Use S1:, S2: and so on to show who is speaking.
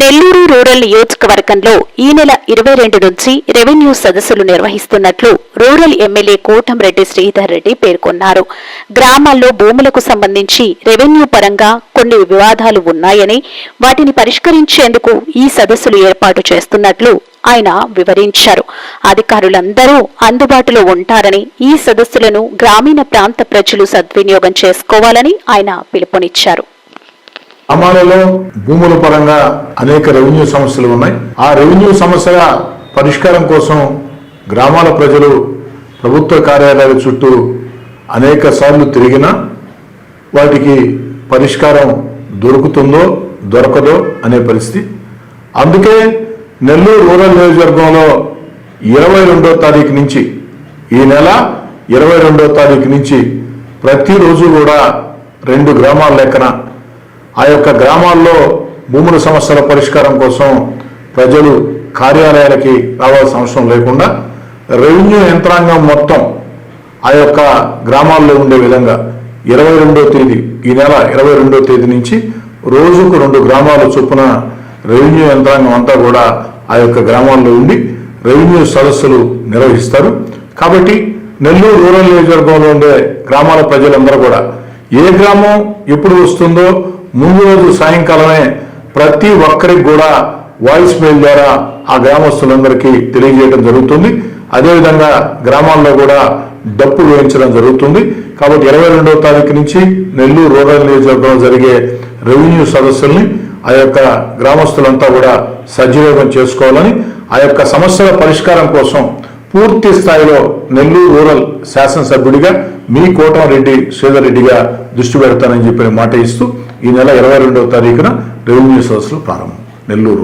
S1: Nellore rural నియోజకవర్గంలో ఈ నెల ఇరవై రెండు నుంచి రెవెన్యూ సదస్సులు నిర్వహిస్తున్నట్లు రూరల్ ఎమ్మెల్యే కోటంరెడ్డి శ్రీధర్ రెడ్డి పేర్కొన్నారు. గ్రామాల్లో భూములకు సంబంధించి రెవెన్యూ పరంగా కొన్ని వివాదాలు ఉన్నాయని వాటిని పరిష్కరించేందుకు ఈ సదస్సులు ఏర్పాటు చేస్తున్నట్లు ఆయన వివరించారు. అధికారులందరూ అందుబాటులో ఉంటారని ఈ సదస్సులను గ్రామీణ ప్రాంత ప్రజలు సద్వినియోగం చేసుకోవాలని ఆయన పిలుపునిచ్చారు.
S2: అమాలలో భూముల పరంగా అనేక రెవెన్యూ సమస్యలు ఉన్నాయి. ఆ రెవెన్యూ సమస్యల పరిష్కారం కోసం గ్రామాల ప్రజలు ప్రభుత్వ కార్యాలయాల చుట్టూ అనేక సార్లు తిరిగినా వాటికి పరిష్కారం దొరుకుతుందో దొరకదో అనే పరిస్థితి. అందుకే నెల్లూరు రూరల్ నియోజకవర్గంలో ఇరవై రెండో తారీఖు నుంచి ఈ నెల ఇరవై రెండో తారీఖు నుంచి ప్రతిరోజు కూడా రెండు గ్రామాల లెక్కన ఆ యొక్క గ్రామాల్లో భూముల సమస్యల పరిష్కారం కోసం ప్రజలు కార్యాలయాలకి రావాల్సిన అవసరం లేకుండా రెవెన్యూ యంత్రాంగం మొత్తం ఆ యొక్క గ్రామాల్లో ఉండే విధంగా ఇరవై రెండో తేదీ ఈ నెల ఇరవై రెండో తేదీ నుంచి రోజుకు రెండు గ్రామాల చొప్పున రెవెన్యూ యంత్రాంగం అంతా కూడా ఆ యొక్క గ్రామాల్లో ఉండి రెవెన్యూ సదస్సులు నిర్వహిస్తారు. కాబట్టి నెల్లూరు రూరల్ నియోజకవర్గంలో ఉండే గ్రామాల ప్రజలందరూ కూడా ఏ గ్రామం ఎప్పుడు వస్తుందో ముందు రోజు సాయంకాలమే ప్రతి ఒక్కరికి కూడా వాయిస్ మెయిల్ ద్వారా ఆ గ్రామస్తులందరికీ తెలియజేయడం జరుగుతుంది. అదేవిధంగా గ్రామాల్లో కూడా డప్పు వేయించడం జరుగుతుంది. కాబట్టి ఇరవై రెండవ తారీఖు నుంచి నెల్లూరు రూరల్ నియోజకవర్గంలో జరిగే రెవెన్యూ సదస్సుల్ని ఆ యొక్క గ్రామస్తులంతా కూడా సద్వినియోగం చేసుకోవాలని ఆ యొక్క సమస్యల పరిష్కారం కోసం పూర్తి స్థాయిలో నెల్లూరు రూరల్ శాసనసభ్యుడిగా మీ కోటంరెడ్డి శ్రీధర్ రెడ్డిగా దృష్టి పెడతానని చెప్పిన మాట ఇస్తూ ఈ నెల ఇరవై రెండవ తారీఖున రెవెన్యూ సదస్సులు ప్రారంభం. నెల్లూరు.